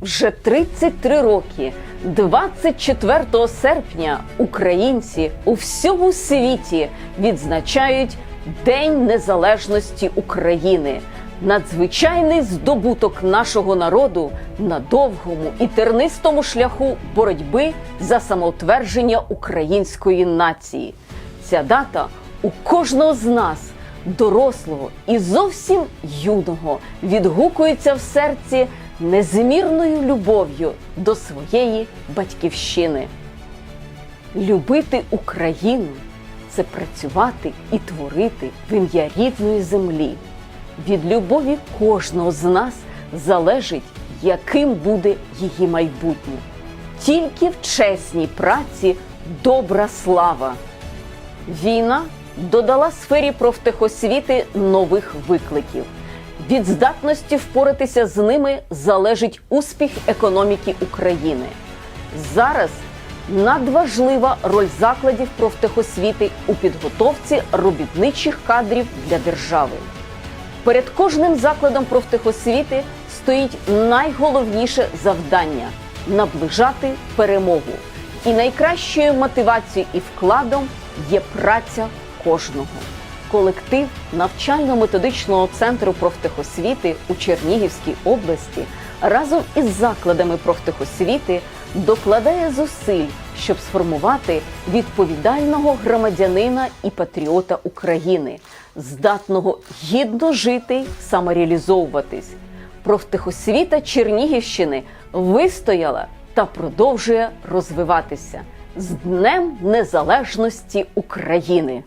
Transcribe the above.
Вже 33 роки, 24 серпня, українці у всьому світі відзначають День Незалежності України. Надзвичайний здобуток нашого народу на довгому і тернистому шляху боротьби за самоутвердження української нації. Ця дата у кожного з нас, дорослого і зовсім юного, відгукується в серці незмірною любов'ю до своєї батьківщини. Любити Україну це працювати і творити в ім'я рідної землі. Від любові кожного з нас залежить, яким буде її майбутнє. Тільки в чесній праці добра слава. Війна додала сфері профтехосвіти нових викликів. Від здатності впоратися з ними залежить успіх економіки України. Зараз надважлива роль закладів профтехосвіти у підготовці робітничих кадрів для держави. Перед кожним закладом профтехосвіти стоїть найголовніше завдання наближати перемогу. І найкращою мотивацією і вкладом є праця кожного. Колектив навчально-методичного центру профтехосвіти у Чернігівській області разом із закладами профтехосвіти докладає зусиль, щоб сформувати відповідального громадянина і патріота України, здатного гідно жити самореалізовуватись. Профтехосвіта Чернігівщини вистояла та продовжує розвиватися з Днем Незалежності України.